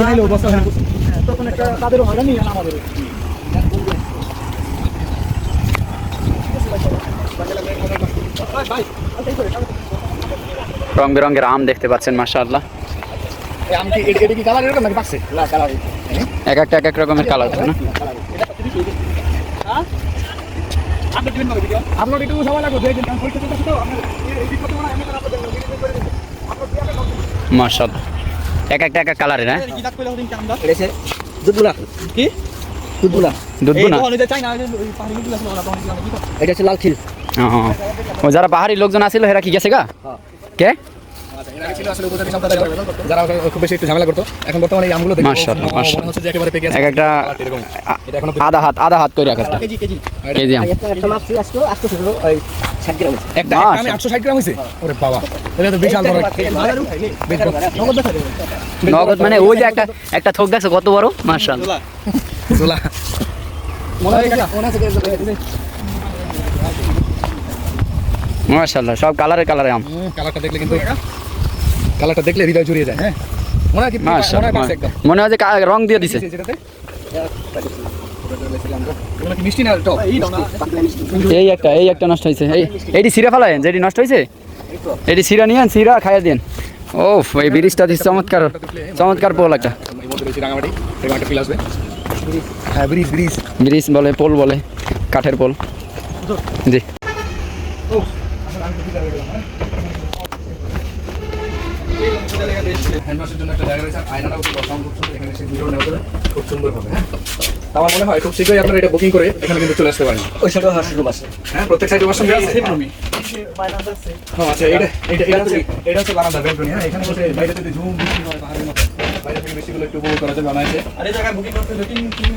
হ্যাঁ তখন একটা তাদেরও হয়রানি আর আমাদেরও রং বেরঙের আম দেখতে পাচ্ছেন মাশাআল্লাহ। এক একটা এক এক রকমের কালার থাকে না? একটু সময় লাগবে মাশাআল্লাহ। এক একটা এক এক কালারের হ্যাঁ? কি? দুধগুলা দুধগুলা? এটা হচ্ছে লাল খিল। ও যারা পাহাড়ি লোকজন আছিল হেরা কি গেছে গা? কে? আচ্ছা, এর আগে ছিল আসলে উপজাতি সম্প্রদায়ের লোক, যারা খুব বেশি একটু ঝামেলা করতো এখন বর্তমানে এই আমগুলো মাশাআল্লাহ, ও- ও- মনে মাশাআল্লাহ। হচ্ছে যে একেবারে পেকে এক একটা এরকম আ- এটা এখনও আধা হাত আধা হাত করে এক কেজি কেজি কেজি আম একটা একটা মাছ আজকে আজকে ছিল ওই ষাট গ্রাম একটা একটা আমি 860 গ্রাম হইছে ওরে বাবা এটা তো বিশাল বড় নগদ মানে ওই যে একটা একটা থোক দেখছ কত বড় মাশাআল্লাহ মনে হয় মনে আছে মাশাআল্লাহ সব কালারে কালারে আম কালারটা দেখলে কিন্তু কালারটা দেখলে হৃদয় জুড়িয়ে যায় হ্যাঁ? মনে হয় কি মনে হয় মাশাআল্লাহ মনে হয় যে কা- রং দিয়ে দিছে। যেটাতে এগুলো কি মিষ্টি না টক এই একটা এই একটা নষ্ট হয়েছে এই এইটি সিরা ফেলায় যেটি নষ্ট হয়েছে এটি সিরা নিয়ে সিরা খাইয়া দিন ও এই ব্রিজটা দিচ্ছে চমৎকার চমৎকার পোল একটা। হ্যাঁ ব্রিজ বলে পোল বলে কাঠের পোল। জি। হ্যান্ডওয়াশের জন্য একটা জায়গা রয়েছে আয়নাটাও খুব অসাম খুব সুন্দর। এখানে এসে ভিডিও নেওয়া যাবে খুব সুন্দর হবে হ্যাঁ? আমার মনে হয় খুব শীঘ্রই আপনারা এটা বুকিং করে এখানে কিন্তু চলে আসতে পারেন। ওই সাইডে হাসির রুম আছে। হ্যাঁ প্রত্যেক সাইডে ওয়াশরুম আছে। ও আচ্ছা এটা এটা এটা হচ্ছে এটা হচ্ছে বারান্দা বেডরুম হ্যাঁ? এখানে বসে বাইরে থেকে ঝুম বৃষ্টি হয় পাহাড়ের মতো। বাইরে থেকে বৃষ্টিগুলো একটু উপভোগ করা যাবে বানাইছে আর এই জায়গায় বুকিং করতে তিন তিন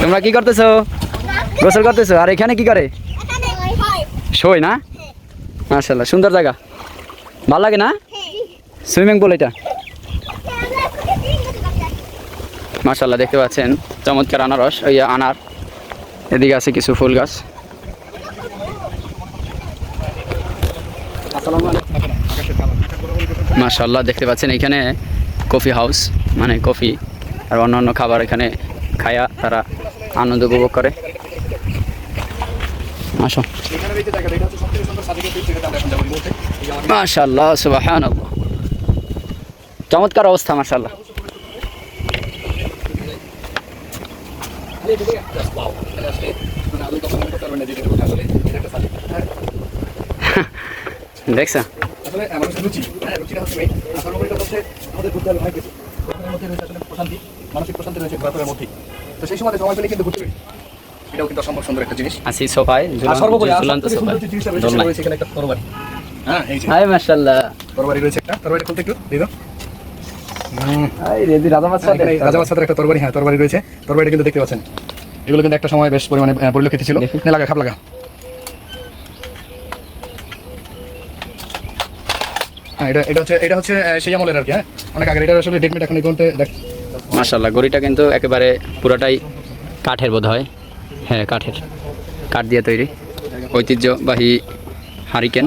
তোমরা কি করতেছো? গোসল করতেছো? আর এখানে কি করে? শোয় না? মাশাল্লাহ সুন্দর জায়গা। ভালো লাগে না? সুইমিং পুল এটা? মাশাল্লাহ দেখতে পাচ্ছেন, চমৎকার আনারস। ওই আনার, এদিকে আছে কিছু ফুল গাছ। মাশাল্লাহ দেখতে পাচ্ছেন এখানে কফি হাউস মানে কফি আর অন্য অন্য খাবার এখানে খায়া তারা আনন্দ উপভোগ করে। আসো। মাশাল্লাহ সুবাহান চমৎকার অবস্থা মাশাল্লাহ দেখছা? মধ্যে মানসিক প্রশান্তি রয়েছে ঘোরাফেরার মধ্যেই। তো সেই সময় সময় পেলে কিন্তু ঘুরতে এটাও কিন্তু অসম্ভব সুন্দর একটা জিনিস। আসি সোফায় ঝুলন্ত সোফায়। এখানে একটা তরবারি। হ্যাঁ এই যে। হাই মাশাল্লাহ তরবারি রয়েছে একটা। তরবারিটা খুলতে একটু দাও। তরবারি হ্যাঁ তরবারি রয়েছে। তরবারিটা কিন্তু দেখতে পাচ্ছেন। এগুলো কিন্তু একটা সময় বেশ পরিমাণে পরিলক্ষিত ছিল। দেখি। লাগা খাপ লাগা। হ্যাঁ এটা এটা হচ্ছে এটা হচ্ছে সেই আমলের আর কি হ্যাঁ। অনেক আগে এটা আসলে ডেটমেট এখন এই দেখ গড়িটা কিন্তু একেবারে পুরোটাই কাঠের বোধ হয় হ্যাঁ কাঠের। কাঠ দিয়ে তৈরি। ঐতিহ্যবাহী হারিকেন।